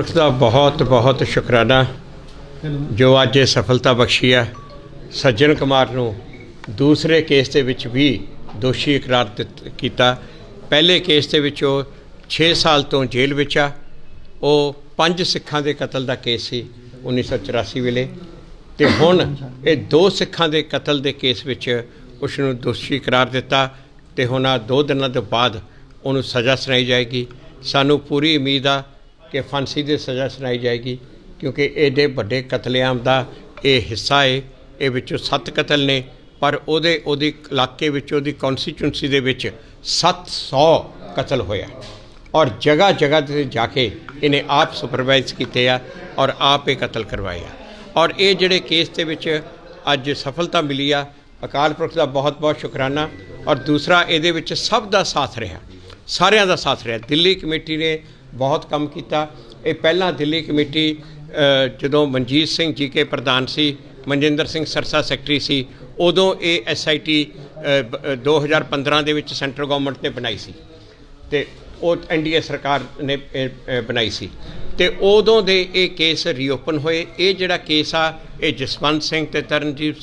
ਅਕਾਲ ਦਾ ਬਹੁਤ ਬਹੁਤ ਸ਼ੁਕਰਾਨਾ, ਜੋ ਅੱਜ ਇਹ ਸਫਲਤਾ ਬਖਸ਼ੀ ਆ ਸੱਜਣ ਕੁਮਾਰ ਨੂੰ ਦੂਸਰੇ ਕੇਸ ਦੇ ਵਿੱਚ ਵੀ ਦੋਸ਼ੀ ਇਕਰਾਰ ਦਿੱਤ- ਕੀਤਾ। ਪਹਿਲੇ ਕੇਸ ਦੇ ਵਿੱਚ ਉਹ 6 ਸਾਲ ਤੋਂ ਜੇਲ੍ਹ ਵਿੱਚ ਆ। ਉਹ ਪੰਜ ਸਿੱਖਾਂ ਦੇ ਕਤਲ ਦਾ ਕੇਸ ਸੀ 1984 ਵੇਲੇ। ਤੇ ਹੁਣ ਇਹ ਦੋ ਸਿੱਖਾਂ ਦੇ ਕਤਲ ਦੇ ਕੇਸ ਵਿੱਚ ਉਸ ਨੂੰ ਦੋਸ਼ੀ ਕਰਾਰ ਦਿੱਤਾ ਤੇ ਹੁਣ ਆ ਦੋ ਦਿਨਾਂ ਤੋਂ ਬਾਅਦ ਉਹਨੂੰ ਸਜ਼ਾ ਸੁਣਾਈ ਜਾਏਗੀ। ਸਾਨੂੰ ਪੂਰੀ ਉਮੀਦ ਆ ਕਿ ਫਾਂਸੀ ਦੀ ਸਜ਼ਾ ਸੁਣਾਈ ਜਾਏਗੀ, ਕਿਉਂਕਿ ਇਹਦੇ ਵੱਡੇ ਕਤਲੇਆਮ ਦਾ ਇਹ ਹਿੱਸਾ ਹੈ ਇਹ ਵਿੱਚੋਂ ਸੱਤ ਕਤਲ ਨੇ, ਪਰ ਉਹਦੇ, ਉਹਦੀ ਇਲਾਕੇ ਵਿੱਚ, ਉਹਦੀ ਕਨਸਟੀਚੁਐਂਸੀ ਦੇ ਵਿੱਚ 700 ਕਤਲ ਹੋਇਆ। ਔਰ ਜਗ੍ਹਾ ਜਗ੍ਹਾ ਤੇ ਜਾ ਕੇ ਇਹਨੇ ਆਪ ਸੁਪਰਵਾਈਜ਼ ਕੀਤੇ ਆ ਔਰ ਆਪ ਇਹ ਕਤਲ ਕਰਵਾਏ ਆ। ਔਰ ਇਹ ਜਿਹੜੇ ਕੇਸ ਦੇ ਵਿੱਚ ਅੱਜ ਸਫਲਤਾ ਮਿਲੀ ਆ, ਅਕਾਲ ਪੁਰਖ ਦਾ ਬਹੁਤ ਬਹੁਤ ਸ਼ੁਕਰਾਨਾ। ਔਰ ਦੂਸਰਾ, ਇਹਦੇ ਵਿੱਚ ਸਭ ਦਾ ਸਾਥ ਰਿਹਾ। ਸਾਰਿਆਂ ਦਾ ਸਾਥ ਰਿਹਾ। ਦਿੱਲੀ ਕਮੇਟੀ ਨੇ ਬਹੁਤ ਕੰਮ ਕੀਤਾ। ਇਹ ਪਹਿਲਾਂ ਦਿੱਲੀ ਕਮੇਟੀ ਜਦੋਂ ਮਨਜੀਤ ਸਿੰਘ ਜੀ ਕੇ ਪ੍ਰਧਾਨ ਸੀ, ਮਨਜਿੰਦਰ ਸਿੰਘ ਸਰਸਾ ਸੈਕਟਰੀ ਸੀ, ਉਦੋਂ ਇਹ ਐਸਆਈਟੀ 2015 ਦੇ ਵਿੱਚ ਸੈਂਟਰ ਗਵਰਨਮੈਂਟ ਨੇ ਬਣਾਈ ਸੀ। ਤੇ ਉਹ ਐਨਡੀਏ ਸਰਕਾਰ ਨੇ ਬਣਾਈ ਸੀ। ਤੇ ਉਦੋਂ ਦੇ ਇਹ ਕੇਸ ਰੀਓਪਨ ਹੋਏ। ਇਹ ਜਿਹੜਾ ਕੇਸ ਆ, ਇਹ ਜਸਵੰਤ ਸਿੰਘ ਤੇ ਤਰਨਜੀਤ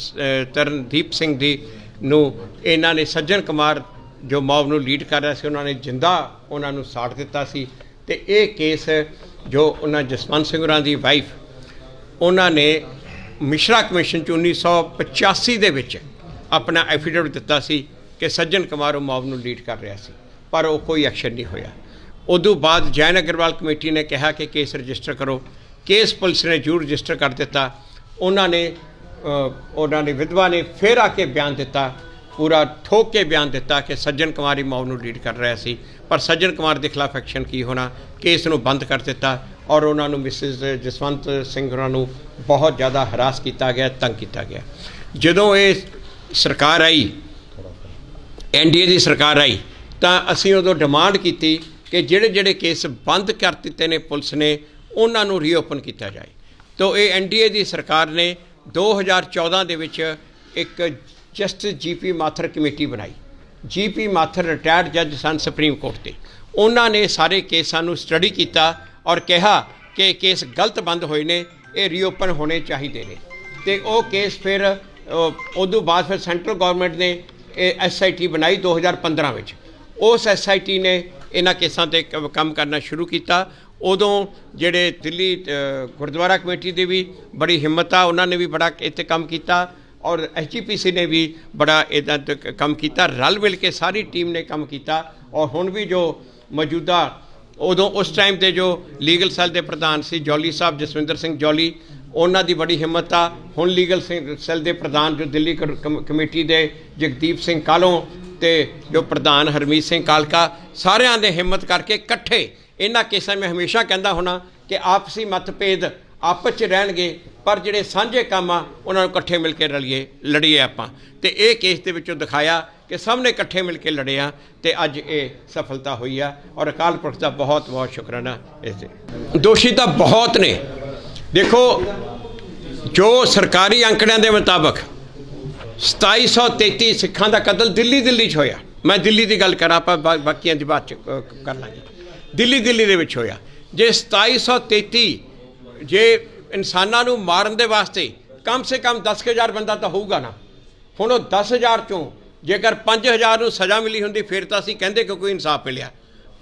ਤਰਨਦੀਪ ਸਿੰਘ ਦੀ ਨੂੰ ਇਹਨਾਂ ਨੇ ਸੱਜਣ ਕੁਮਾਰ ਜੋ ਮੌਬ ਨੂੰ ਲੀਡ ਕਰ ਰਿਹਾ ਸੀ, ਉਹਨਾਂ ਨੇ ਜਿੰਦਾ ਉਹਨਾਂ ਨੂੰ ਸਾੜ ਦਿੱਤਾ ਸੀ। ਤੇ ਇਹ ਕੇਸ ਜੋ ਉਹਨਾਂ ਜਸਵੰਤ ਸਿੰਘ ਹੋਰਾਂ ਦੀ ਵਾਈਫ ਉਹਨਾਂ ਨੇ ਮਿਸ਼ਰਾ ਕਮਿਸ਼ਨ ਚ 1985 ਦੇ ਵਿੱਚ ਆਪਣਾ ਐਫੀਡੇਵਿਟ ਦਿੱਤਾ ਸੀ ਕਿ ਸੱਜਣ ਕੁਮਾਰ ਉਹ ਮੌਬ ਨੂੰ ਲੀਡ ਕਰ ਰਿਹਾ ਸੀ, ਪਰ ਉਹ ਕੋਈ ਐਕਸ਼ਨ ਨਹੀਂ ਹੋਇਆ। ਉਦੋਂ ਬਾਅਦ ਜੈਨ ਅਗਰਵਾਲ ਕਮੇਟੀ ਨੇ ਕਿਹਾ ਕਿ ਕੇਸ ਰਜਿਸਟਰ ਕਰੋ। ਕੇਸ ਪੁਲਿਸ ਨੇ ਜਰੂਰ ਰਜਿਸਟਰ ਕਰ ਦਿੱਤਾ। ਉਹਨਾਂ ਨੇ ਉਹਨਾਂ ਨੇ ਵਿਧਵਾ ਨੇ ਫਿਰ ਆ ਕੇ ਬਿਆਨ ਦਿੱਤਾ ਪੂਰਾ ਠੋਕ ਕੇ ਬਿਆਨ ਦਿੱਤਾ ਕਿ ਸੱਜਣ ਕੁਮਾਰ ਹੀ ਮੌਤ ਨੂੰ ਲੀਡ ਕਰ ਰਿਹਾ ਸੀ। ਪਰ ਸੱਜਣ ਕੁਮਾਰ ਦੇ ਖਿਲਾਫ ਐਕਸ਼ਨ ਕੀ ਹੋਣਾ, ਕੇਸ ਨੂੰ ਬੰਦ ਕਰ ਦਿੱਤਾ ਔਰ ਉਹਨਾਂ ਨੂੰ ਮਿਸਿਸ ਜਸਵੰਤ ਸਿੰਘ ਹੋਰਾਂ ਨੂੰ ਬਹੁਤ ਜ਼ਿਆਦਾ ਹਰਾਸ ਕੀਤਾ ਗਿਆ, ਤੰਗ ਕੀਤਾ ਗਿਆ। ਜਦੋਂ ਇਹ ਸਰਕਾਰ ਆਈ ਐਨਡੀਏ ਦੀ ਸਰਕਾਰ ਆਈ, ਤਾਂ ਅਸੀਂ ਉਦੋਂ ਡਿਮਾਂਡ ਕੀਤੀ ਕਿ ਜਿਹੜੇ ਜਿਹੜੇ ਕੇਸ ਬੰਦ ਕਰ ਦਿੱਤੇ ਨੇ ਪੁਲਿਸ ਨੇ, ਉਹਨਾਂ ਨੂੰ ਰੀਓਪਨ ਕੀਤਾ ਜਾਏ। ਤੋਂ ਇਹ ਐਨਡੀਏ ਦੀ ਸਰਕਾਰ ਨੇ 2014 ਦੇ ਵਿੱਚ ਇੱਕ ਜਸਟਿਸ ਜੀਪੀ ਮਾਥਰ ਕਮੇਟੀ ਬਣਾਈ। ਜੀਪੀ ਮਾਥਰ ਰਿਟਾਇਰਡ ਜੱਜ ਸਨ ਸੁਪਰੀਮ ਕੋਰਟ ਦੇ। ਉਹਨਾਂ ਨੇ ਸਾਰੇ ਕੇਸਾਂ ਨੂੰ ਸਟੱਡੀ ਕੀਤਾ ਔਰ ਕਿਹਾ ਕਿ ਕੇਸ ਗਲਤ ਬੰਦ ਹੋਏ ਨੇ, ਇਹ ਰੀਓਪਨ ਹੋਣੇ ਚਾਹੀਦੇ ਨੇ। ਤੇ ਉਹ ਕੇਸ ਫਿਰ ਉਦੋਂ ਬਾਅਦ ਫਿਰ ਸੈਂਟਰਲ ਗਵਰਨਮੈਂਟ ਨੇ ਇਹ ਐਸਆਈਟੀ ਬਣਾਈ 2015 ਵਿੱਚ। ਉਸ ਐਸਆਈਟੀ ਨੇ ਇਹਨਾਂ ਕੇਸਾਂ ਤੇ ਕ- ਕੰਮ ਕਰਨਾ ਸ਼ੁਰੂ ਕੀਤਾ। ਉਦੋਂ ਜਿਹੜੇ ਦਿੱਲੀ ਗੁਰਦੁਆਰਾ ਕਮੇਟੀ ਦੇ ਵੀ ਬੜੀ ਹਿੰਮਤ ਆ, ਉਹਨਾਂ ਨੇ ਵੀ ਬੜਾ ਇੱਥੇ ਕੰਮ ਕੀਤਾ। ਔਰ ਐਚਜੀਪੀਸੀ ਨੇ ਵੀ ਬੜਾ ਇਹਦਾ ਤੇ ਕੰਮ ਕੀਤਾ, ਰਲ ਮਿਲ ਕੇ ਸਾਰੀ ਟੀਮ ਨੇ ਕੰਮ ਕੀਤਾ। ਔਰ ਹੁਣ ਵੀ ਜੋ ਮੌਜੂਦਾ, ਉਦੋਂ ਉਸ ਟਾਈਮ ਤੇ ਜੋ ਲੀਗਲ ਸੈੱਲ ਦੇ ਪ੍ਰਧਾਨ ਸੀ ਜੌਲੀ ਸਾਹਿਬ, ਜਸਵਿੰਦਰ ਸਿੰਘ ਜੌਲੀ, ਉਹਨਾਂ ਦੀ ਬੜੀ ਹਿੰਮਤ ਆ। ਹੁਣ ਲੀਗਲ ਸੈੱਲ ਦੇ ਪ੍ਰਧਾਨ ਜੋ ਦਿੱਲੀ ਕਮ- ਕਮੇਟੀ ਦੇ ਜਗਦੀਪ ਸਿੰਘ ਕਾਲੋਂ ਤੇ ਜੋ ਪ੍ਰਧਾਨ ਹਰਮੀਤ ਸਿੰਘ ਕਾਲਕਾ, ਸਾਰਿਆਂ ਦੇ ਹਿੰਮਤ ਕਰਕੇ ਇਕੱਠੇ। ਇਹਨਾਂ ਕੇਸਾਂ ਮੈਂ ਹਮੇਸ਼ਾ ਕਹਿੰਦਾ ਹੁਣਾ ਕਿ ਆਪਸੀ ਮਤਭੇਦ ਆਪਸ 'ਚ ਰਹਿਣਗੇ, ਪਰ ਜਿਹੜੇ ਸਾਂਝੇ ਕੰਮ ਆ, ਉਹਨਾਂ ਨੂੰ ਇਕੱਠੇ ਮਿਲ ਕੇ ਰਲੀਏ, ਲੜੀਏ ਆਪਾਂ। ਤੇ ਇਹ ਕੇਸ ਦੇ ਵਿੱਚੋਂ ਦਿਖਾਇਆ ਕਿ ਸਭ ਨੇ ਇਕੱਠੇ ਮਿਲ ਕੇ ਲੜਿਆ ਤੇ ਅੱਜ ਇਹ ਸਫਲਤਾ ਹੋਈ ਆ ਔਰ ਅਕਾਲ ਪੁਰਖ ਦਾ ਬਹੁਤ ਬਹੁਤ ਸ਼ੁਕਰਾਨਾ ਇਸ 'ਤੇ। ਦੋਸ਼ੀ ਤਾਂ ਬਹੁਤ ਨੇ। ਦੇਖੋ, ਜੋ ਸਰਕਾਰੀ ਅੰਕੜਿਆਂ ਦੇ ਮੁਤਾਬਕ 2733 ਸਿੱਖਾਂ ਦਾ ਕਤਲ ਦਿੱਲੀ ਦਿੱਲੀ 'ਚ ਹੋਇਆ। ਮੈਂ ਦਿੱਲੀ ਦੀ ਗੱਲ ਕਰਾਂ, ਆਪਾਂ ਬਾਕੀਆਂ ਦੀ ਬਾਅਦ 'ਚ ਕਰ ਲਾਂਗੇ। ਦਿੱਲੀ ਦਿੱਲੀ ਦੇ ਵਿੱਚ ਹੋਇਆ। ਜੇ 2733 ਜੇ ਇਨਸਾਨਾਂ ਨੂੰ ਮਾਰਨ ਦੇ ਵਾਸਤੇ ਕਮ ਸੇ ਕਮ 10000 ਬੰਦਾ ਤਾਂ ਹੋਊਗਾ ਨਾ। ਹੁਣ ਉਹ 10000 ਚੋਂ ਜੇਕਰ 5000 ਨੂੰ ਸਜ਼ਾ ਮਿਲੀ ਹੁੰਦੀ, ਫਿਰ ਤਾਂ ਅਸੀਂ ਕਹਿੰਦੇ ਕਿ ਕੋਈ ਇਨਸਾਫ ਮਿਲਿਆ।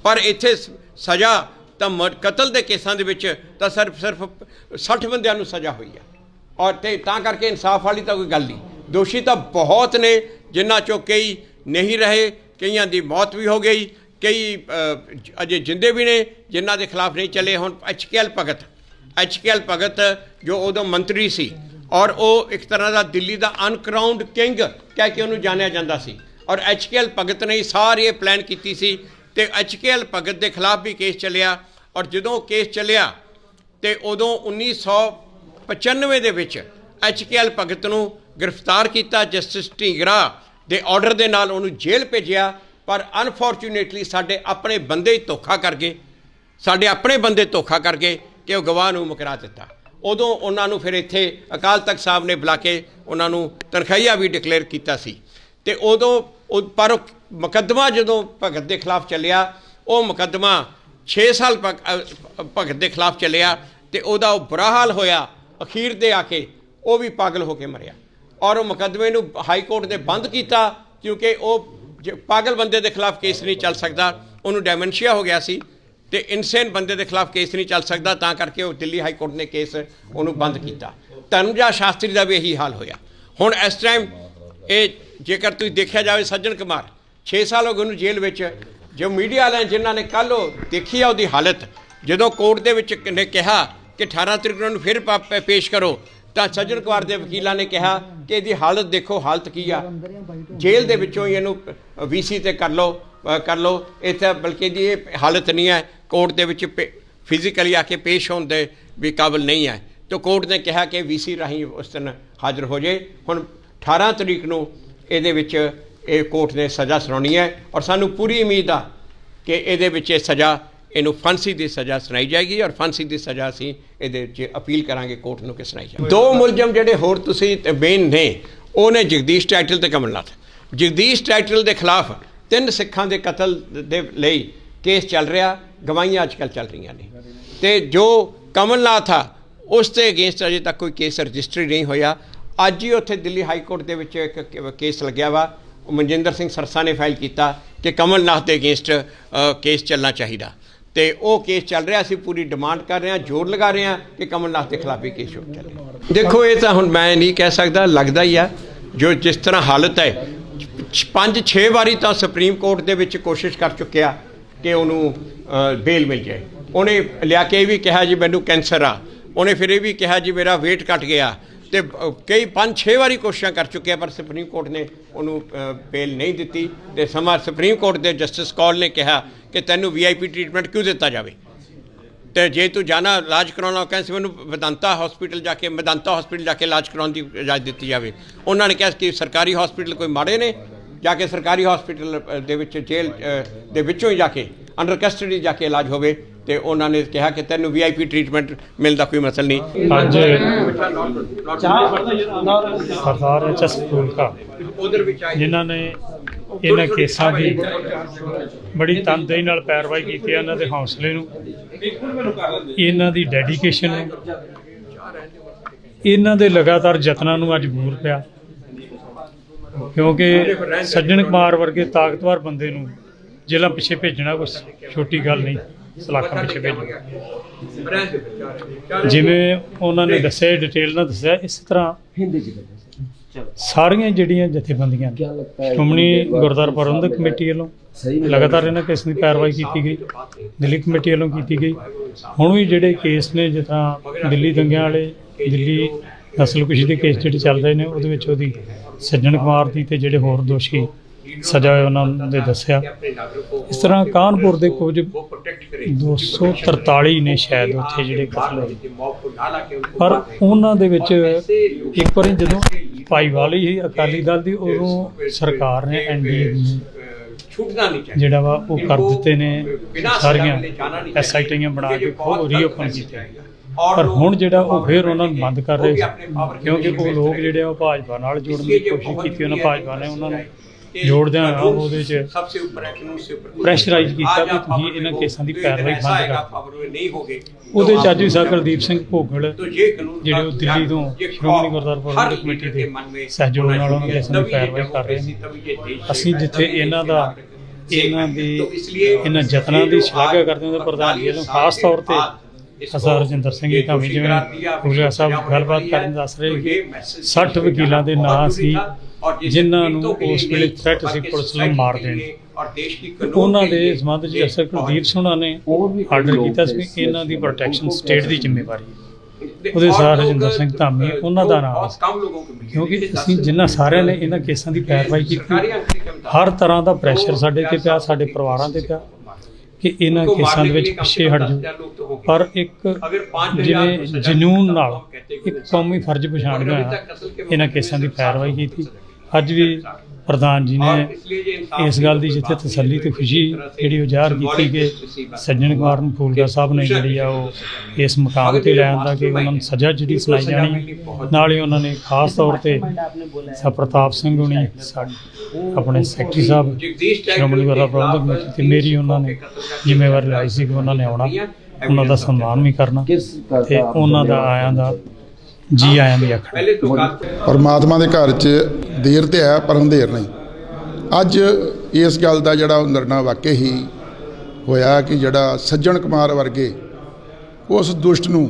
ਪਰ ਇੱਥੇ ਸ- ਸਜ਼ਾ ਤਾਂ ਮ- ਕਤਲ ਦੇ ਕੇਸਾਂ ਦੇ ਵਿੱਚ ਤਾਂ ਸਿਰਫ ਸਿਰਫ 60 ਬੰਦਿਆਂ ਨੂੰ ਸਜ਼ਾ ਹੋਈ ਆ। ਔਰ ਤੇ ਤਾਂ ਕਰਕੇ ਇਨਸਾਫ ਵਾਲੀ ਤਾਂ ਕੋਈ ਗੱਲ ਨਹੀਂ। ਦੋਸ਼ੀ ਤਾਂ ਬਹੁਤ ਨੇ, ਜਿਨ੍ਹਾਂ ਚੋਂ ਕਈ ਨਹੀਂ ਰਹੇ, ਕਈਆਂ ਦੀ ਮੌਤ ਵੀ ਹੋ ਗਈ, ਕਈ ਅਜੇ ਜਿੰਦੇ ਵੀ ਨੇ, ਜਿਨ੍ਹਾਂ ਦੇ ਖਿਲਾਫ ਨਹੀਂ ਚੱਲੇ ਹੁਣ ਐਚਕੇਐਲ ਭਗਤ। ਐਚਕੇਐਲ ਭਗਤ ਜੋ ਉਦੋਂ ਮੰਤਰੀ ਸੀ ਔਰ ਉਹ ਇੱਕ ਤਰ੍ਹਾਂ ਦਾ ਦਿੱਲੀ ਦਾ ਅਨਕਰਾਊਂਡ ਕਿੰਗ ਕਹਿ ਕੇ ਉਹਨੂੰ ਜਾਣਿਆ ਜਾਂਦਾ ਸੀ ਔਰ ਐਚਕੇਐਲ ਭਗਤ ਨੇ ਹੀ ਸਾਰੀ ਇਹ ਪਲਾਨ ਕੀਤੀ ਸੀ ਤੇ ਐਚਕੇਐਲ ਭਗਤ ਦੇ ਖਿਲਾਫ ਵੀ ਕੇਸ ਚੱਲਿਆ ਔਰ ਜਦੋਂ ਕੇਸ ਚੱਲਿਆ ਤੇ ਉਦੋਂ 1995 ਦੇ ਵਿੱਚ ਐਚਕੇਐਲ ਭਗਤ ਨੂੰ ਗ੍ਰਿਫਤਾਰ ਕੀਤਾ ਜਸਟਿਸ ਢੀਂਗਰਾ ਦੇ ਆਰਡਰ ਦੇ ਨਾਲ ਉਹਨੂੰ ਜੇਲ੍ਹ ਭੇਜਿਆ, ਪਰ ਅਨਫੋਰਚੂਨੇਟਲੀ ਸਾਡੇ ਆਪਣੇ ਬੰਦੇ ਹੀ ਧੋਖਾ ਕਰ ਗਏ, ਸਾਡੇ ਆਪਣੇ ਬੰਦੇ ਧੋਖਾ ਕਰ ਗਏ। ਕਿ ਉਹ ਗਵਾਹ ਨੂੰ ਮੁਕਰਾ ਦਿੱਤਾ। ਉਦੋਂ ਉਹਨਾਂ ਨੂੰ ਫਿਰ ਇੱਥੇ ਅਕਾਲ ਤਖਤ ਸਾਹਿਬ ਨੇ ਬੁਲਾ ਕੇ ਉਹਨਾਂ ਨੂੰ ਤਨਖਾਹੀਆ ਵੀ ਡਿਕਲੇਅਰ ਕੀਤਾ ਸੀ। ਤੇ ਉਦੋਂ ਪਰ ਉਹ ਮੁਕੱਦਮਾ ਜਦੋਂ ਭਗਤ ਦੇ ਖਿਲਾਫ ਚੱਲਿਆ, ਉਹ ਮੁਕੱਦਮਾ 6 ਸਾਲ ਭਗਤ ਦੇ ਖਿਲਾਫ ਚੱਲਿਆ ਤੇ ਉਹਦਾ ਉਹ ਬੁਰਾ ਹਾਲ ਹੋਇਆ। ਅਖੀਰ ਤੇ ਆ ਕੇ ਉਹ ਵੀ ਪਾਗਲ ਹੋ ਕੇ ਮਰਿਆ। ਔਰ ਉਹ ਮੁਕੱਦਮੇ ਨੂੰ ਹਾਈ ਕੋਰਟ ਨੇ ਬੰਦ ਕੀਤਾ ਕਿਉਂਕਿ ਉਹ ਜ- ਪਾਗਲ ਬੰਦੇ ਦੇ ਖਿਲਾਫ ਕੇਸ ਨਹੀਂ ਚੱਲ ਸਕਦਾ। ਉਹਨੂੰ ਡੈਮੈਂਸ਼ੀਆ ਹੋ ਗਿਆ ਸੀ। ਤੇ ਇਨਸੇਨ ਬੰਦੇ ਦੇ ਖਿਲਾਫ ਕੇਸ ਨਹੀਂ ਚੱਲ ਸਕਦਾ, ਤਾਂ ਕਰਕੇ ਉਹ ਦਿੱਲੀ ਹਾਈ ਕੋਰਟ ਨੇ ਕੇਸ ਉਹਨੂੰ ਬੰਦ ਕੀਤਾ। ਧਰਮਜਾ ਸ਼ਾਸਤਰੀ ਦਾ ਵੀ ਇਹੀ ਹਾਲ ਹੋਇਆ। ਹੁਣ ਇਸ ਟਾਈਮ ਇਹ ਜੇਕਰ ਤੁਸੀਂ ਦੇਖਿਆ ਜਾਵੇ ਸੱਜਣ ਕੁਮਾਰ 6 ਸਾਲ ਹੋ ਗਏ ਉਹਨੂੰ ਜੇਲ੍ਹ ਵਿੱਚ, ਜੋ ਮੀਡੀਆ ਵਾਲਿਆਂ ਜਿਨ੍ਹਾਂ ਨੇ ਕੱਲ ਉਹ ਦੇਖੀ ਆ ਉਹਦੀ ਹਾਲਤ, ਜਦੋਂ ਕੋਰਟ ਦੇ ਵਿੱਚ ਨੇ ਕਿਹਾ ਕਿ 18 ਤਰੀਕ ਨੂੰ ਉਹਨੂੰ ਫਿਰ ਪੇਸ਼ ਕਰੋ, ਤਾਂ ਸੱਜਣ ਕੁਮਾਰ ਦੇ ਵਕੀਲਾਂ ਨੇ ਕਿਹਾ ਕਿ ਇਹਦੀ ਹਾਲਤ ਦੇਖੋ, ਹਾਲਤ ਕੀ ਆ। ਜੇਲ੍ਹ ਦੇ ਵਿੱਚੋਂ ਹੀ ਇਹਨੂੰ ਵੀਸੀ ਤੇ ਕਰ ਲਓ। ਕਰ ਲਓ। ਇੱਥੇ ਬਲਕਿ ਦੀ ਇਹ ਹਾਲਤ ਨਹੀਂ ਹੈ। ਕੋਰਟ ਦੇ ਵਿੱਚ ਫਿਜ਼ੀਕਲੀ ਆ ਕੇ ਪੇਸ਼ ਹੋਣ ਦੇ ਵੀ ਕਾਬਲ ਨਹੀਂ ਹੈ। ਤਾਂ ਕੋਰਟ ਨੇ ਕਿਹਾ ਕਿ ਵੀਸੀ ਰਾਹੀਂ ਉਸ ਦਿਨ ਹਾਜ਼ਰ ਹੋ ਜਾਏ ਹੁਣ 18 ਤਰੀਕ ਨੂੰ ਇਹਦੇ ਵਿੱਚ ਇਹ ਕੋਰਟ ਨੇ ਸਜ਼ਾ ਸੁਣਾਉਣੀ ਹੈ ਔਰ ਸਾਨੂੰ ਪੂਰੀ ਉਮੀਦ ਆ ਕਿ ਇਹਦੇ ਵਿੱਚ ਇਹ ਸਜ਼ਾ, ਇਹਨੂੰ ਫਾਂਸੀ ਦੀ ਸਜ਼ਾ ਸੁਣਾਈ ਜਾਏਗੀ ਔਰ ਫਾਂਸੀ ਦੀ ਸਜ਼ਾ ਅਸੀਂ ਇਹਦੇ ਵਿੱਚ ਅਪੀਲ ਕਰਾਂਗੇ ਕੋਰਟ ਨੂੰ ਕਿ ਸੁਣਾਈ ਜਾਵੇ। ਦੋ ਮੁਲਜ਼ਮ ਜਿਹੜੇ ਹੋਰ ਤੁਸੀਂ ਮੇਨ ਨੇ, ਉਹ ਨੇ ਜਗਦੀਸ਼ ਟਾਈਟਲ ਤੇ ਕਮਲਨਾਥ। ਜਗਦੀਸ਼ ਟਾਈਟਲ ਦੇ ਖਿਲਾਫ ਤਿੰਨ ਸਿੱਖਾਂ ਦੇ ਕਤਲ ਦੇ ਲਈ ਕੇਸ ਚੱਲ ਰਿਹਾ, ਗਵਾਹੀਆਂ ਅੱਜਕੱਲ ਚੱਲ ਰਹੀਆਂ ਨੇ। ਤੇ ਜੋ ਕਮਲਨਾਥ ਆ, ਉਸ ਤੇ ਅਗੇਂਸਟ ਅਜੇ ਤੱਕ ਕੋਈ ਕੇਸ ਰਜਿਸਟਰੀ ਨਹੀਂ ਹੋਇਆ। ਅੱਜ ਹੀ ਉੱਥੇ ਦਿੱਲੀ ਹਾਈ ਕੋਰਟ ਦੇ ਵਿੱਚ ਇੱਕ ਕੇਸ ਲੱਗਿਆ ਵਾ। ਮਨਜਿੰਦਰ ਸਿੰਘ ਸਰਸਾ ਨੇ ਫਾਈਲ ਕੀਤਾ ਕਿ ਕਮਲਨਾਥ ਦੇ ਅਗੇਂਸਟ ਕੇਸ ਚੱਲਣਾ ਚਾਹੀਦਾ। ਤੇ ਉਹ ਕੇਸ ਚੱਲ ਰਿਹਾ, ਅਸੀਂ ਪੂਰੀ ਡਿਮਾਂਡ ਕਰ ਰਹੇ ਹਾਂ, ਜ਼ੋਰ ਲਗਾ ਰਹੇ ਹਾਂ ਕਿ ਕਮਲਨਾਥ ਦੇ ਖਿਲਾਫ ਹੀ ਕੇਸ ਚੱਲੇ ਦੇਖੋ, ਇਹ ਤਾਂ ਹੁਣ ਮੈਂ ਨਹੀਂ ਕਹਿ ਸਕਦਾ, ਲੱਗਦਾ ਹੀ ਆ। ਜੋ ਜਿਸ ਤਰ੍ਹਾਂ ਹਾਲਤ ਹੈ ਪੰਜ, ਛੇ ਵਾਰੀ ਤਾਂ ਸੁਪਰੀਮ ਕੋਰਟ ਦੇ ਵਿੱਚ ਕੋਸ਼ਿਸ਼ ਕਰ ਚੁੱਕਿਆ ਕਿ ਉਹਨੂੰ ਬੇਲ ਮਿਲ ਜਾਏ। ਉਹਨੇ ਲਿਆ ਕੇ ਇਹ ਵੀ ਕਿਹਾ ਜੀ, ਮੈਨੂੰ ਕੈਂਸਰ ਆ। ਉਹਨੇ ਫਿਰ ਇਹ ਵੀ ਕਿਹਾ ਜੀ, ਮੇਰਾ weight ਘਟ ਗਿਆ। ਤੇ ਕਈ ਪੰਜ, ਛੇ ਵਾਰੀ ਕੋਸ਼ਿਸ਼ਾਂ ਕਰ ਚੁੱਕਿਆ, ਪਰ ਸੁਪਰੀਮ ਕੋਰਟ ਨੇ ਉਹਨੂੰ ਬੇਲ ਨਹੀਂ ਦਿੱਤੀ। ਤੇ ਸਮਾਂ ਸੁਪਰੀਮ ਕੋਰਟ ਦੇ ਜਸਟਿਸ ਕੌਲ ਨੇ ਕਿਹਾ ਕਿ ਤੈਨੂੰ ਵੀਆਈਪੀ ਟ੍ਰੀਟਮੈਂਟ ਕਿਉਂ ਦਿੱਤਾ ਜਾਵੇ? ਤੇ ਜੇ ਤੂੰ ਜਾਣਾ ਇਲਾਜ ਕਰਾਉਣਾ ਕਹਿੰਦੇ ਸੀ, ਮੈਨੂੰ ਵਿਦੰਤਾ ਹਸਪੀਟਲ ਜਾ ਕੇ ਵਿਦੰਤਾ ਹਸਪੀਟਲ ਜਾ ਕੇ ਇਲਾਜ ਕਰਾਉਣ ਦੀ ਇਜਾਜ਼ਤ ਦਿੱਤੀ ਜਾਵੇ। ਉਹਨਾਂ ਨੇ ਕਿਹਾ ਕਿ ਸਰਕਾਰੀ ਹਸਪੀਟਲ ਕੋਈ ਮਾੜੇ ਨੇ ਜਾ ਕੇ ਸਰਕਾਰੀ ਹਸਪੀਟਲ ਦੇ ਵਿੱਚ ਜੇਲ੍ਹ ਦੇ ਵਿੱਚੋਂ ਹੀ ਜਾ ਕੇ ਅੰਡਰ ਕਸਟਡੀ ਜਾ ਕੇ ਇਲਾਜ ਹੋਵੇ ਤੇ ਉਹਨਾਂ ਨੇ ਕਿਹਾ ਕਿ ਤੈਨੂੰ ਵੀਆਈਪੀ ਟ੍ਰੀਟਮੈਂਟ ਮਿਲਣ ਦਾ ਕੋਈ ਮਸਲ ਨਹੀਂ। ਅੱਜ ਸਰਦਾਰ ਐਚ ਐਸ ਫੂਲਕਾ ਉਧਰ ਵਿੱਚ ਜਿਨ੍ਹਾਂ ਨੇ ਇਹਨਾਂ ਕੇਸਾਂ ਦੀ ਬੜੀ ਤਨਦੇਹੀ ਨਾਲ ਪੈਰਵਾਈ ਕੀਤੀ ਹੈ ਇਹਨਾਂ ਦੇ ਹੌਸਲੇ ਨੂੰ ਇਹਨਾਂ ਦੀ ਡੈਡੀਕੇਸ਼ਨ ਨੂੰ ਇਹਨਾਂ ਦੇ ਲਗਾਤਾਰ ਯਤਨਾਂ ਨੂੰ ਅੱਜ ਬੂਰ ਪਿਆ। ਕਿਉਂਕਿ ਸੱਜਣ ਕੁਮਾਰ ਵਰਗੇ ਤਾਕਤਵਰ ਬੰਦੇ ਨੂੰ ਜੇਲ੍ਹਾਂ ਪਿੱਛੇ ਭੇਜਣਾ ਕੋਈ ਛੋਟੀ ਗੱਲ ਨਹੀਂ ਸਲਾਖਾਂ ਪਿੱਛੇ ਭੇਜਣਾ ਜਿਵੇਂ ਉਹਨਾਂ ਨੇ ਦੱਸਿਆ ਡਿਟੇਲ ਨਾਲ ਦੱਸਿਆ ਇਸ ਤਰ੍ਹਾਂ ਸਾਰੀਆਂ ਜਿਹੜੀਆਂ ਜਥੇਬੰਦੀਆਂ ਨੇ ਸ਼੍ਰੋਮਣੀ ਗੁਰਦੁਆਰਾ ਪ੍ਰਬੰਧਕ ਕਮੇਟੀ ਵੱਲੋਂ ਲਗਾਤਾਰ ਇਹਨਾਂ ਕੇਸ ਦੀ ਕਾਰਵਾਈ ਕੀਤੀ ਗਈ ਦਿੱਲੀ ਕਮੇਟੀ ਵੱਲੋਂ ਕੀਤੀ ਗਈ। ਹੁਣ ਵੀ ਜਿਹੜੇ ਕੇਸ ਨੇ ਜਿਸ ਤਰ੍ਹਾਂ ਦਿੱਲੀ ਦੰਗਿਆਂ ਵਾਲੇ ਦਿੱਲੀ ਨਸਲਕੁਸ਼ੀ ਦੇ ਕੇਸ ਜਿਹੜੇ ਚੱਲ ਰਹੇ ਨੇ ਉਹਦੇ ਵਿੱਚ ਉਹਦੀ ਸੱਜਣ ਕੁਮਾਰ ਦੀ ਤੇ ਜਿਹੜੇ ਹੋਰ ਦੋਸ਼ੀ ਸਜ਼ਾ ਉਹਨਾਂ ਦੇ ਦੱਸਿਆ। ਇਸ ਤਰ੍ਹਾਂ ਕਾਨਪੁਰ ਦੇ ਕੁਝ 243 ਨੇ ਸ਼ਾਇਦ ਉੱਥੇ ਜਿਹੜੇ ਕਤਲ ਹੋਏ। ਪਰ ਉਹਨਾਂ ਦੇ ਵਿੱਚ ਇੱਕ ਵਾਰੀ ਜਦੋਂ ਭਾਈਵਾਲ ਹੀ ਅਕਾਲੀ ਦਲ ਦੀ ਉਦੋਂ ਸਰਕਾਰ ਨੇ ਐਨਡੀਏ ਛੁੱਟਣਾ ਨਹੀਂ ਚਾਹੀਦਾ ਜਿਹੜਾ ਵਾ ਉਹ ਕਰ ਦਿੱਤੇ ਨੇ ਸਾਰੀਆਂ ਐਸਆਈਟੀਆਂ ਬਣਾ ਕੇ ਉਹ ਰੀਓਪਨ ਕੀਤੇ ਪਰ ਹੁਣ ਜਿਹੜਾ ਉਹ ਫੇਰ ਉਹਨਾਂ ਨੂੰ ਬੰਦ ਕਰ ਰਹੇ ਕਿਉਂਕਿ ਉਹ ਲੋਕ ਜਿਹੜੇ ਉਹ ਭਾਜਪਾ ਨਾਲ ਜੁੜਨ ਦੀ ਕੋਸ਼ਿਸ਼ ਕੀਤੀ ਉਹਨਾਂ ਭਾਜਪਾ ਨੇ ਉਹਨਾਂ ਨੂੰ ਜੋੜਦਿਆਂ ਆ ਉਹਦੇ ਚ ਸਭ ਤੋਂ ਉੱਪਰ ਕਾਨੂੰਨ ਸੇ ਉੱਪਰ ਪ੍ਰੈਸ਼ਰਾਈਜ਼ ਕੀਤਾ ਕਿ ਤੁਸੀਂ ਇਹਨਾਂ ਕੇਸਾਂ ਦੀ ਕਾਰਵਾਈ ਬੰਦ ਕਰ। ਉਹਦੇ ਚਾਚੂ ਸਾਹਿਬ ਕੁਲਦੀਪ ਸਿੰਘ ਭੋਗਲ ਜਿਹੜੇ ਉਹ ਦਿੱਲੀ ਤੋਂ ਸ਼੍ਰੋਮਣੀ ਗੁਰਦੁਆਰਾ ਪ੍ਰਬੰਧਕ ਕਮੇਟੀ ਦੇ ਸਹਿਯੋਗ ਨਾਲ ਉਹਨਾਂ ਕੇਸਾਂ ਦੀ ਕਾਰਵਾਈ ਕਰ ਰਹੇ ਅਸੀਂ ਜਿੱਥੇ ਇਹਨਾਂ ਦਾ ਇਹਨਾਂ ਦੀ ਇਹਨਾਂ ਯਤਨਾਂ ਦੀ ਸ਼ਲਾਘਾ ਕਰਦੇ ਹਾਂ ਪ੍ਰਧਾਨ ਜੀ ਨੂੰ ਖਾਸ ਤੌਰ ਤੇ ਅਸਰ ਰਜਿੰਦਰ ਸਿੰਘ ਜੀ ਧਾਮੀ ਜਿਵੇਂ ਗੁਰਜਾ ਸਾਹਿਬ ਗੱਲਬਾਤ ਕਰਨ ਦੱਸ ਰਹੇ ਕਿ 60 ਵਕੀਲਾਂ ਦੇ ਨਾਂ ਸੀ ਜਿਨ੍ਹਾਂ ਨੂੰ ਉਸ ਵੇਲੇ ਥ੍ਰੈਟ ਸੀ ਪੁਲਿਸ ਨੂੰ ਮਾਰ ਦੇਣ। ਉਹਨਾਂ ਦੇ ਸੰਬੰਧ ਵਿੱਚ ਅਸਰ ਕੁਲਦੀਪ ਸੋਨਾ ਨੇ ਆਰਡਰ ਕੀਤਾ ਸੀ ਕਿ ਇਹਨਾਂ ਦੀ ਪ੍ਰੋਟੈਕਸ਼ਨ ਸਟੇਟ ਦੀ ਜ਼ਿੰਮੇਵਾਰੀ ਹੈ। ਉਹਦੇ ਸਾਰ ਰਜਿੰਦਰ ਸਿੰਘ ਧਾਮੀ ਉਹਨਾਂ ਦਾ ਨਾਮ ਕਿਉਂਕਿ ਅਸੀਂ ਜਿਨ੍ਹਾਂ ਸਾਰਿਆਂ ਨੇ ਇਹਨਾਂ ਕੇਸਾਂ ਦੀ ਪੈਰਵਾਈ ਕੀਤੀ। ਹਰ ਤਰ੍ਹਾਂ ਦਾ ਪ੍ਰੈਸ਼ਰ ਸਾਡੇ ਤੇ ਪਿਆ ਸਾਡੇ ਪਰਿਵਾਰਾਂ ਤੇ ਪਿਆ। ਕਿ ਇਹਨਾਂ ਕੇਸਾਂ ਦੇ ਵਿੱਚ ਪਿੱਛੇ ਹਟ ਜਾਓ। ਪਰ ਇੱਕ ਜਿਵੇਂ ਜਨੂਨ ਨਾਲ ਇੱਕ ਕੌਮੀ ਫਰਜ਼ ਪਛਾਣ ਗਿਆ ਇਹਨਾਂ ਕੇਸਾਂ ਦੀ ਪੈਰਵਾਈ ਕੀਤੀ। ਅੱਜ ਵੀ ਪ੍ਰਧਾਨ ਜੀ ਨੇ ਇਸ ਗੱਲ ਦੀ ਜਿੱਥੇ ਤਸੱਲੀ ਤੇ ਖੁਸ਼ੀ ਜਿਹੜੀ ਉਹ ਜ਼ਾਹਰ ਕੀਤੀ ਕਿ ਸੱਜਣ ਕੁਮਾਰ ਨੂੰ ਫੂਲਕਾ ਸਾਹਿਬ ਨੇ ਜਿਹੜੀ ਆ ਉਹ ਇਸ ਮੁਕਾਮ ਤੇ ਲੈ ਆਂਦਾ ਕਿ ਉਹਨਾਂ ਨੂੰ ਸਜ਼ਾ ਜਿਹੜੀ ਸੁਣਾਈ ਜਾਣੀ ਨਾਲ ਹੀ ਉਹਨਾਂ ਨੇ ਖਾਸ ਤੌਰ ਤੇ ਸਰ ਪ੍ਰਤਾਪ ਸਿੰਘ ਹੁਣੀ ਸਾਡੇ ਆਪਣੇ ਸੈਕਟਰੀ ਸਾਹਿਬ ਸ਼੍ਰੋਮਣੀ ਗੁਰਦੁਆਰਾ ਪ੍ਰਬੰਧਕ ਕਮੇਟੀ ਤੇ ਮੇਰੀ ਉਹਨਾਂ ਨੇ ਜ਼ਿੰਮੇਵਾਰੀ ਲਈ ਸੀ ਕਿ ਉਹਨਾਂ ਨੇ ਆਉਣਾ। ਉਹਨਾਂ ਦਾ ਸਨਮਾਨ ਵੀ ਕਰਨਾ ਤੇ ਉਹਨਾਂ ਦਾ ਆਇਆਂ ਦਾ ਜੀ ਆਇਆਂ ਵੀ ਆਖਣਾ ਪਰਮਾਤਮਾ ਦੇ ਘਰ 'ਚ ਦੇਰ ਤੇ ਹੈ ਪਰ ਅੰਧੇਰ ਨਹੀਂ। ਅੱਜ ਇਸ ਗੱਲ ਦਾ ਜਿਹੜਾ ਉਹ ਨਿਰਣਾ ਵਾਕਿਆ ਹੀ ਹੋਇਆ ਕਿ ਜਿਹੜਾ ਸੱਜਣ ਕੁਮਾਰ ਵਰਗੇ ਉਸ ਦੁਸ਼ਟ ਨੂੰ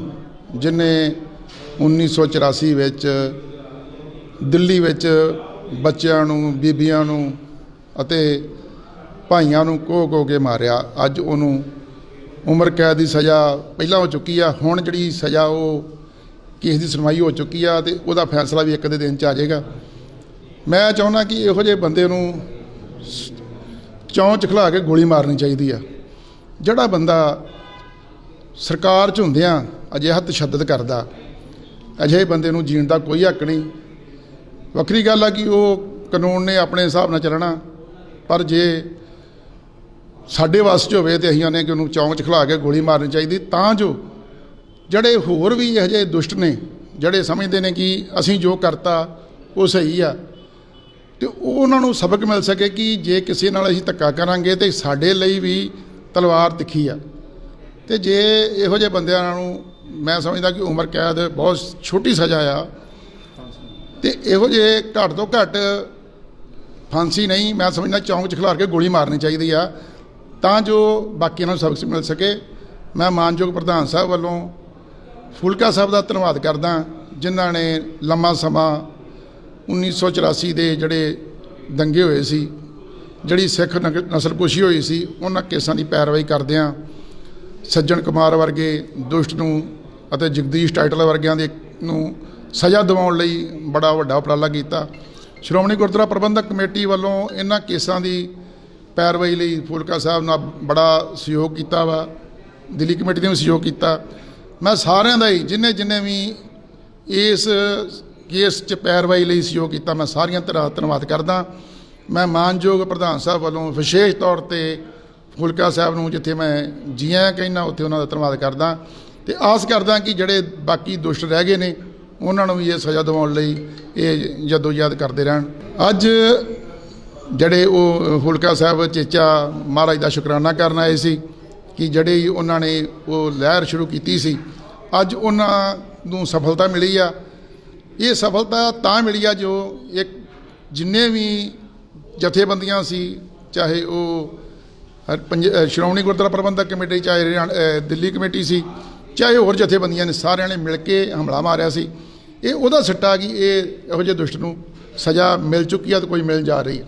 ਜਿਨੇ 1984 ਵਿੱਚ ਦਿੱਲੀ ਵਿੱਚ ਬੱਚਿਆਂ ਨੂੰ ਬੀਬੀਆਂ ਨੂੰ ਅਤੇ ਭਾਈਆਂ ਨੂੰ ਕੋਹ ਕੋਹ ਕੇ ਮਾਰਿਆ ਅੱਜ ਉਹਨੂੰ ਉਮਰ ਕੈਦ ਦੀ ਸਜ਼ਾ ਪਹਿਲਾਂ ਹੋ ਚੁੱਕੀ ਆ ਹੁਣ ਜਿਹੜੀ ਸਜ਼ਾ ਉਹ ਕੇਸ ਦੀ ਸੁਣਵਾਈ ਹੋ ਚੁੱਕੀ ਆ ਤੇ ਉਹਦਾ ਫੈਸਲਾ ਵੀ ਇੱਕ ਦੇ ਦਿਨ ਚ ਆ ਜਾਏਗਾ। ਮੈਂ ਚਾਹੁੰਦਾ ਕਿ ਇਹੋ ਜਿਹੇ ਬੰਦੇ ਨੂੰ ਚੌਂਚ ਚੌਂ ਚ ਖਿਲਾ ਕੇ ਗੋਲੀ ਮਾਰਨੀ ਚਾਹੀਦੀ ਆ। ਜਿਹੜਾ ਬੰਦਾ ਸਰਕਾਰ ਚ ਹੁੰਦਿਆਂ ਅਜਿਹਾ ਤਸ਼ੱਦਦ ਕਰਦਾ, ਅਜਿਹੇ ਬੰਦੇ ਨੂੰ ਜੀਣ ਦਾ ਕੋਈ ਹੱਕ ਨਹੀਂ। ਵੱਖਰੀ ਗੱਲ ਆ ਕਿ ਉਹ ਕਾਨੂੰਨ ਨੇ ਆਪਣੇ ਹਿਸਾਬ ਨਾਲ ਚੱਲਣਾ, ਪਰ ਜੇ ਸਾਡੇ ਵਾਸਤੇ ਹੋਵੇ ਤੇ ਅਸੀਂ ਆਨੇ ਕਿ ਉਹਨੂੰ ਚੌਂਕ 'ਚ ਖਿਲਾ ਕੇ ਗੋਲੀ ਮਾਰਨੀ ਚਾਹੀਦੀ, ਤਾਂ ਜੋ ਜਿਹੜੇ ਹੋਰ ਵੀ ਇਹੋ ਜਿਹੇ ਦੁਸ਼ਟ ਨੇ, ਜਿਹੜੇ ਸਮਝਦੇ ਨੇ ਕਿ ਅਸੀਂ ਜੋ ਕਰਤਾ ਉਹ ਸਹੀ ਆ, ਤੇ ਉਹਨਾਂ ਨੂੰ ਸਬਕ ਮਿਲ ਸਕੇ ਕਿ ਜੇ ਕਿਸੇ ਨਾਲ ਅਸੀਂ ਧੱਕਾ ਕਰਾਂਗੇ ਤੇ ਸਾਡੇ ਲਈ ਵੀ ਤਲਵਾਰ ਤਿੱਖੀ ਆ। ਤੇ ਜੇ ਇਹੋ ਜਿਹੇ ਬੰਦਿਆਂ ਨੂੰ ਮੈਂ ਸਮਝਦਾ ਕਿ ਉਮਰ ਕੈਦ ਬਹੁਤ ਛੋਟੀ ਸਜ਼ਾ ਆ। ਤੇ ਇਹੋ ਜਿਹੇ ਘੱਟ ਤੋਂ ਘੱਟ ਫਾਂਸੀ ਨਹੀਂ, ਮੈਂ ਸਮਝਦਾ ਚੌਂਕ 'ਚ ਖਿਲਾਰ ਕੇ ਗੋਲੀ ਮਾਰਨੀ ਚਾਹੀਦੀ ਆ, ਤਾਂ ਜੋ ਬਾਕੀਆਂ ਨੂੰ ਸਬਕ ਮਿਲ ਸਕੇ। ਮੈਂ ਮਾਨਯੋਗ ਪ੍ਰਧਾਨ ਸਾਹਿਬ ਵੱਲੋਂ ਫੁਲਕਾ ਸਾਹਿਬ ਦਾ ਧੰਨਵਾਦ ਕਰਦਾ ਜਿਨ੍ਹਾਂ ਨੇ ਲੰਮਾ ਸਮਾਂ 1984 ਦੇ ਜਿਹੜੇ ਦੰਗੇ ਹੋਏ ਸੀ, ਜਿਹੜੀ ਸਿੱਖ ਨਗ- ਨਸਲਕੁਸ਼ੀ ਹੋਈ ਸੀ, ਉਹਨਾਂ ਕੇਸਾਂ ਦੀ ਪੈਰਵਾਈ ਕਰਦਿਆਂ ਸੱਜਣ ਕੁਮਾਰ ਵਰਗੇ ਦੁਸ਼ਟ ਨੂੰ ਅਤੇ ਜਗਦੀਸ਼ ਟਾਈਟਲ ਵਰਗਿਆਂ ਦੇ ਨੂੰ ਸਜ਼ਾ ਦਿਵਾਉਣ ਲਈ ਬੜਾ ਵੱਡਾ ਉਪਰਾਲਾ ਕੀਤਾ। ਸ਼੍ਰੋਮਣੀ ਗੁਰਦੁਆਰਾ ਪ੍ਰਬੰਧਕ ਕਮੇਟੀ ਵੱਲੋਂ ਇਹਨਾਂ ਕੇਸਾਂ ਦੀ ਪੈਰਵਾਈ ਲਈ ਫੁਲਕਾ ਸਾਹਿਬ ਨਾਲ ਬੜਾ ਸਹਿਯੋਗ ਕੀਤਾ ਵਾ, ਦਿੱਲੀ ਕਮੇਟੀ ਨੇ ਵੀ ਸਹਿਯੋਗ ਕੀਤਾ। ਮੈਂ ਸਾਰਿਆਂ ਦਾ ਹੀ, ਜਿੰਨੇ ਜਿੰਨੇ ਵੀ ਇਸ ਕੇਸ 'ਚ ਪੈਰਵਾਈ ਲਈ ਸਹਿਯੋਗ ਕੀਤਾ, ਮੈਂ ਸਾਰੀਆਂ ਤਰ੍ਹਾਂ ਧੰਨਵਾਦ ਕਰਦਾ। ਮੈਂ ਮਾਨਯੋਗ ਪ੍ਰਧਾਨ ਸਾਹਿਬ ਵੱਲੋਂ ਵਿਸ਼ੇਸ਼ ਤੌਰ ਤੇ ਫੁਲਕਾ ਸਾਹਿਬ ਨੂੰ ਜਿੱਥੇ ਮੈਂ ਜੀਆਂ ਕਹਿਣਾ ਉੱਥੇ ਉਹਨਾਂ ਦਾ ਧੰਨਵਾਦ ਕਰਦਾ। ਤੇ ਆਸ ਕਰਦਾ ਕਿ ਜਿਹੜੇ ਬਾਕੀ ਦੁਸ਼ਟ ਰਹਿ ਗਏ ਨੇ, ਉਹਨਾਂ ਨੂੰ ਵੀ ਇਹ ਸਜ਼ਾ ਦਿਵਾਉਣ ਲਈ ਇਹ ਜਦੋਜਹਿਦ ਕਰਦੇ ਰਹਿਣ। ਅੱਜ ਜਿਹੜੇ ਉਹ ਫੁਲਕਾ ਸਾਹਿਬ ਚੇਚਾ ਮਹਾਰਾਜ ਦਾ ਸ਼ੁਕਰਾਨਾ ਕਰਨ ਆਏ ਸੀ ਕਿ ਜਿਹੜੇ ਉਹਨਾਂ ਨੇ ਉਹ ਲਹਿਰ ਸ਼ੁਰੂ ਕੀਤੀ ਸੀ, ਅੱਜ ਉਹਨਾਂ ਨੂੰ ਸਫਲਤਾ ਮਿਲੀ ਆ। ਇਹ ਸਫਲਤਾ ਤਾਂ ਮਿਲੀ ਆ ਜੋ ਇੱਕ ਜਿੰਨੇ ਵੀ ਜਥੇਬੰਦੀਆਂ ਸੀ, ਚਾਹੇ ਉਹ ਪੰਜ ਸ਼੍ਰੋਮਣੀ ਗੁਰਦੁਆਰਾ ਪ੍ਰਬੰਧਕ ਕਮੇਟੀ, ਚਾਹੇ ਹਰਿਆਣਾ ਦਿੱਲੀ ਕਮੇਟੀ ਸੀ, ਚਾਹੇ ਹੋਰ ਜਥੇਬੰਦੀਆਂ ਨੇ ਸਾਰਿਆਂ ਨੇ ਮਿਲ ਕੇ ਹਮਲਾ ਮਾਰਿਆ ਸੀ। ਇਹ ਉਹਦਾ ਸਿੱਟਾ ਕਿ ਇਹ ਇਹੋ ਜਿਹੇ ਦੁਸ਼ਟ ਨੂੰ ਸਜ਼ਾ ਮਿਲ ਚੁੱਕੀ ਆ ਤੇ ਕੋਈ ਮਿਲ ਜਾ ਰਹੀ ਹੈ